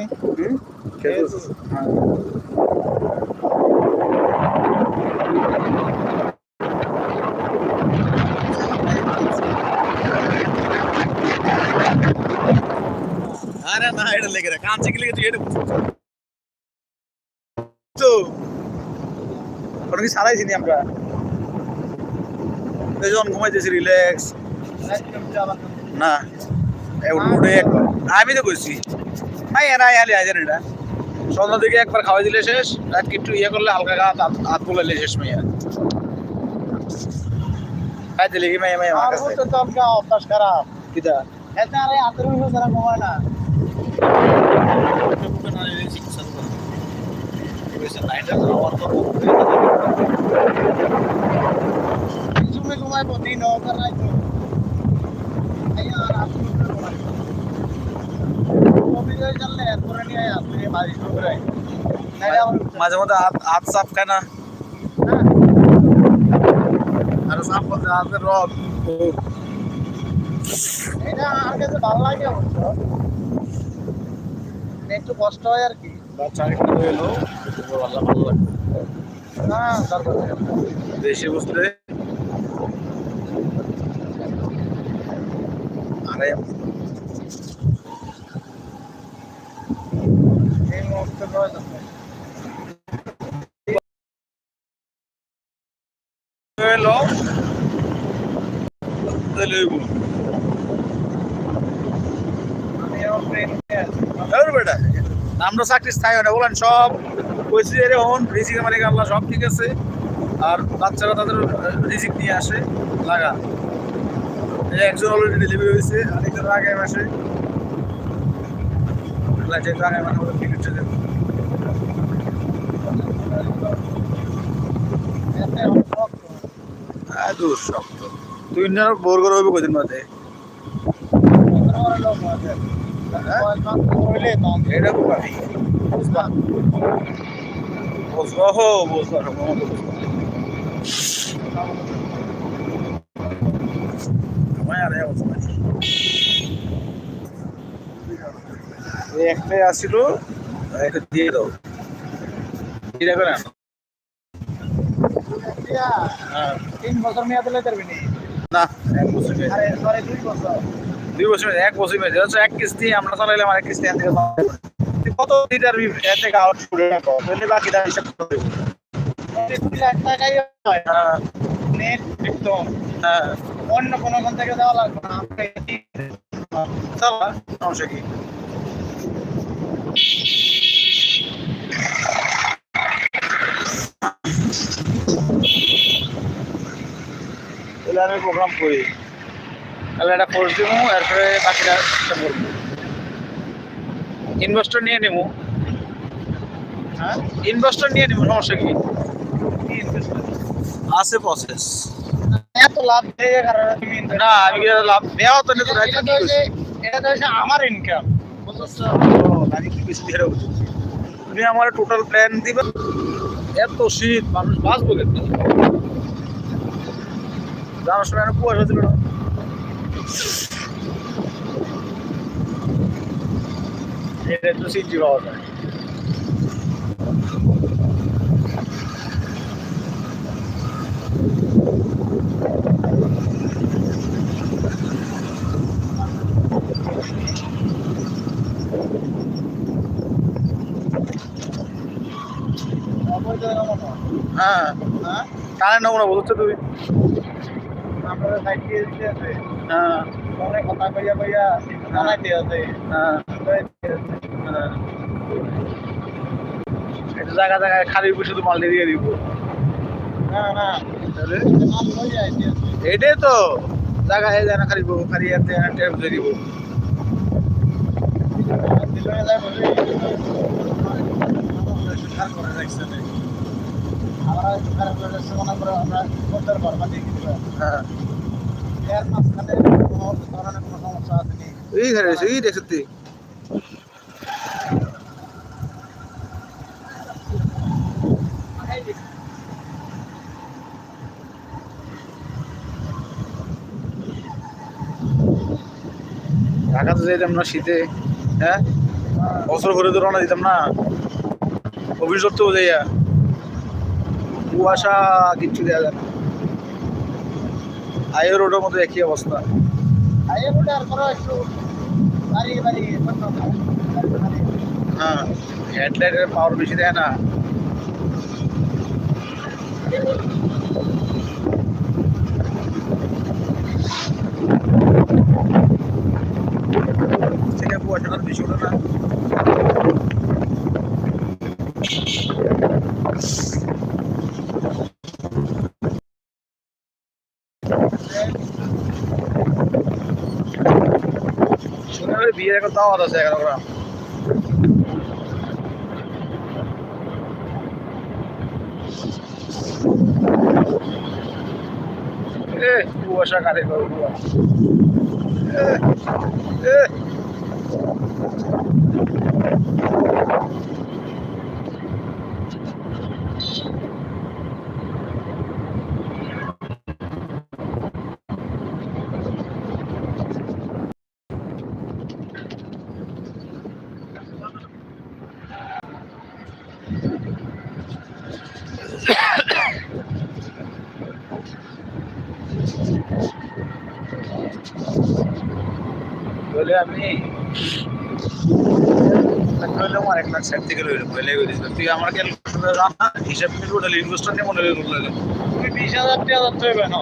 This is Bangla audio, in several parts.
হ্যাঁ। আরে না এটা লেগে রে কাঁচে কি তুই এটা তো কোনো কি সারাইছি নি আমরা। যখন ঘুমাইতেছি রিল্যাক্স না উঠে আমি তো কইছি নাই এরা আলি আইজান এটা। সন্ধ্যা দিকে একবার খাওয়াই দিলে শেষ আর একটু ইয়ে করলে হালকা গা হাত বলাইলে শেষ মাইয়া খাই দিলে কি মাইয়া মাইয়া আমার কাছে? অভ্যাস খারাপ। কিতা এতে আরে হাতের উপর যারা ঘুমায় না। ঘুমাইবো দিন হোক আর হোক আইয়া আর হাতের উপরে ঘুমাইবো অভিযোগ জানলে এরপরে নিয়ে আপনি বাড়ি শুরু করে নাইলে আমার মাঝে মধ্যে হাত সাফ খায় না। আর সাপ বলতে হাতের রথ এটা আমার কাছে ভালো লাগে অবশ্য। একটু কষ্ট হয় কি। আরে এই মুহূর্তে প্রয়োজন নেই। এলো তাহলে ওই বল। আমি এখন ট্রেন নিয়ে আছি। ধর বেটা আমরা চাকরি স্থায়ী হয় বলেন, সব কইছি যে হন রিজিকের মালিক আল্লাহ, সব ঠিক আছে। আর বাচ্চারা তাদের রিজিক নিয়ে আসে লাগা একজন অলরেডি ডেলিভারি হয়েছে, আরেকজন আগামী মাসে। আগামী মাসে আমাদের টিকিটটা দেবে এতে এখন শক্ত। আহ, হ্যাঁ? কয়েক মাস হইলে তখন এটা খুব বুঝবা বুঝবা হো, বুঝবা সময় মতো বুঝবা আমায় আর অবস্থা নাই। এই একটাই একটা দিয়ে দাও আনো হ্যাঁ। তিন বছর মেয়াদ পারবি নি না এক বছর। আরে সরি দুই বছর। দুই বছর এক বছর মেয়াদ। হচ্ছে এক কিস্তি আমরা চালাইলাম আর কিস্তি এখান থেকে কত লিটার এর থেকে আউট করে রাখো তাহলে বাকিটা হিসাব করে দেবো। লাখ টাকাই হয়। হ্যাঁ। নেট একদম। হ্যাঁ। অন্য কোনো থেকে দেওয়া লাগবে না। চালা সমস্যা কি? তাহলে আমি প্রোগ্রাম করি। তাহলে একটা কোর্স দিব এরপরে বাকিটা চেষ্টা করব। ইনভেস্টর নিয়ে নেব হ্যাঁ? ইনভেস্টর নিয়ে নেব সমস্যা কি? আছে প্রসেস এত লাভ দিয়ে কারণে তুমি না আমি লাভ? দেওয়া তো নিতে এটা- তো আমার ইনকাম বুঝছ? আমি কি কিছু দিয়ে রাখব? তুমি আমার টোটাল প্ল্যান দিবে। এত শীত মানুষ বাঁচবো কিন্তু জানার সময় আমি কুয়াশা ছিল। না পাওয়া যায়। হ্যাঁ। কানে নেব না বুঝছ তুমি আপনারা সাইড দিয়ে দিতে আছে হ্যাঁ ফোনে কথা কইয়া কইয়া জানাইতে আছে। হ্যাঁ। হ্যাঁ। এটা জায়গা জায়গায় খালি শুধু মাল দিয়ে দিব। না না। হয়ে এটাই তো। জায়গা হয়ে যায় না খালি খালি ট্যাপ দিয়ে দিব। আমরা করতে পারব দিবা হ্যাঁ। এইখানে এই দেখছি তুই ঢাকাতে যাইতাম না শীতে হ্যাঁ? বছর ভরে তো রওনা দিতাম না। অফিস ধরতে যাইয়া। কুয়াশা কিচ্ছু দেওয়া যায় না রোডের মধ্যে একই অবস্থা আইয়ে রোডে আর করো একটু বাড়ি বাড়ি বন্ধ করো। বাড়ি, বাড়ি। হ্যাঁ হেডলাইটের পাওয়ার বেশি দেয় না থেকে কুয়াশাটা বেশি ওঠে না বিয়ের একটা দাওয়াত আছে এগারো গ্রাম। কুয়াশা করো কুয়াশা। বলে আমি লইলাম আর এক লাখ ষাট থেকে লইলাম বলে তুই আমার ক্যালকুলেটার জানা হিসাব করে ওটা ইনভেস্টার নিয়ে মনে করে লইলাম তুমি বিশ হাজার টাকা ধরতে হবে না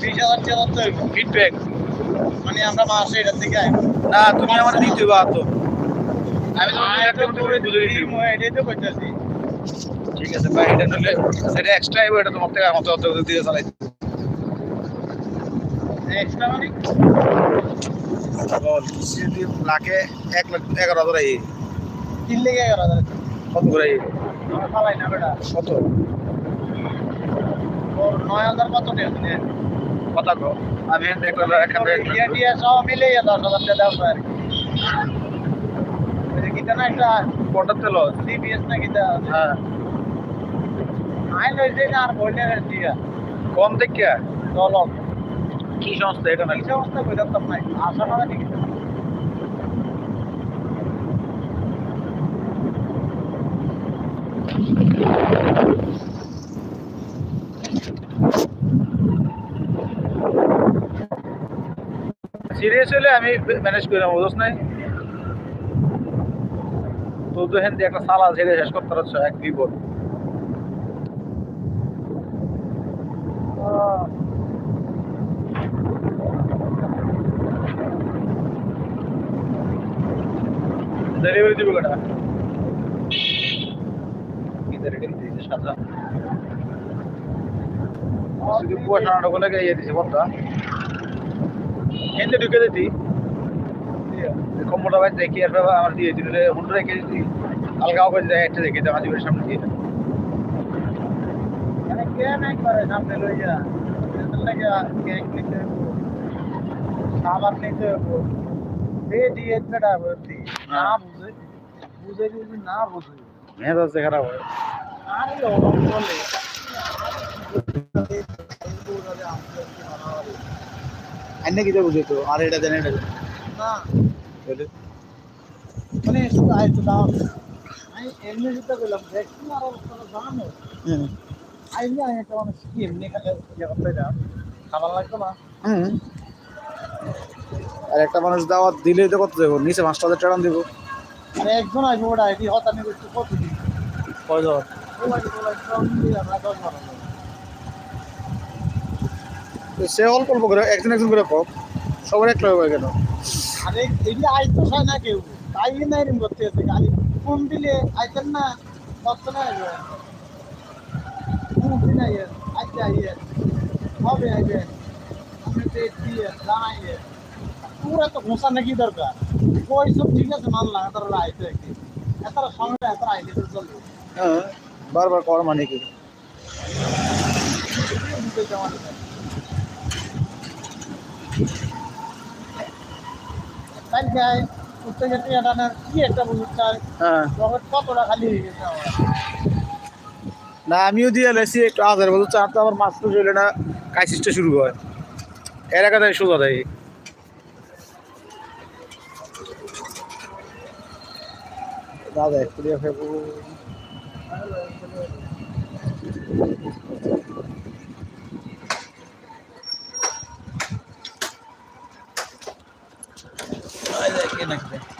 বিশ হাজার টাকা ধরতে হবে। ফিডব্যাক মানে আমরা মাসে এটার থেকে আই না তুমি আমার দিতে বা তো আমি তো একটা করে বুঝে দিই এটাই তো ঠিক আছে ভাই এটা এক্সট্রা এটা তোমার থেকে আমার তো দিয়ে চালাই এক্সট্রা মানে বল যদি এক লাখ এগারো হাজার তিন কত করে আই আমরা না বেটা কত নয় হাজার কত টাকা কথা কো আমি টিয়া সব মিলে দশ হাজার টাকা দাও আর কি না একটা কটার তেল সিবিএস না কিটা হ্যাঁ আইন হয়েছে আর বইলে দিয়া কম দেখিয়া দলক কি সংস্থা এটা না তো নাই আসা না। সিরিয়াস হলে আমি ম্যানেজ করে নেব বুঝছ নাই। তো হেন একটা সালা ছেড়ে শেষ করতে পারছ এক বিপদ। ডেলিভারি দিব কেটা শুধু কুয়াশা নাটক হলে গিয়ে দিছে বন্ধা এতে ঢুকে দিতি। কম্পোটা ভাই দেখি আর আমার দিয়ে দিলে। দেয়। আমার দিয়ে লাগে নিতে। দে দিয়ে বেটা ভর্তি না বুঝে বুঝে যদি না বুঝে। মেজাজ আছে খারাপ হয় আর এই বলে। আইনে কি বুঝে তো আর এটা জানে এটা না। মানে শুধু আইতো দাও। আমি এমনি যেটা বললাম দেখছি আর অবস্থা জানো। আইনি আমি একটা মানুষ কি এমনি খালে ইয়ে খাবার লাগতো না? হুম। আর একটা মানুষ দাওয়াত দিলে তো কত দেবো? নিচে পাঁচটা হাজার টাকা দিব। মানে একজন আসব ওটা এটি হতানি করতে কত দিন? কয়। সে অল্প অল্প করে একজন একজন করে কম। সবার এক লগে কেন আরে এটি আইতো চায় না কেউ। তাই না এরকম করতে আছে। খালি ফোন দিলে আইতেন না কত না আইবে ফোন দিন আইয়ে আইতে আইয়ে হবে আইবে আমি ডেট দিয়ে জানাইয়ে পুরো তো ঘোষা নাকি দরকার? ওই সব ঠিক আছে মানলাম এত আইতে একদিন। এত সময় এত আইলে তো চলবে। হ্যাঁ বারবার কর মানে কি? এটা না কি একটা বুঝতে হ্যাঁ। কতটা খালি হয়ে গেছে না আমিও দিয়ে লেছি একটু আধার বছর চার তো আমার মাছ তো চলে না কাইসিসটা শুরু হয়। এর একা সোজা দেয় দাদা ফেলব আয় দেখ, নাকি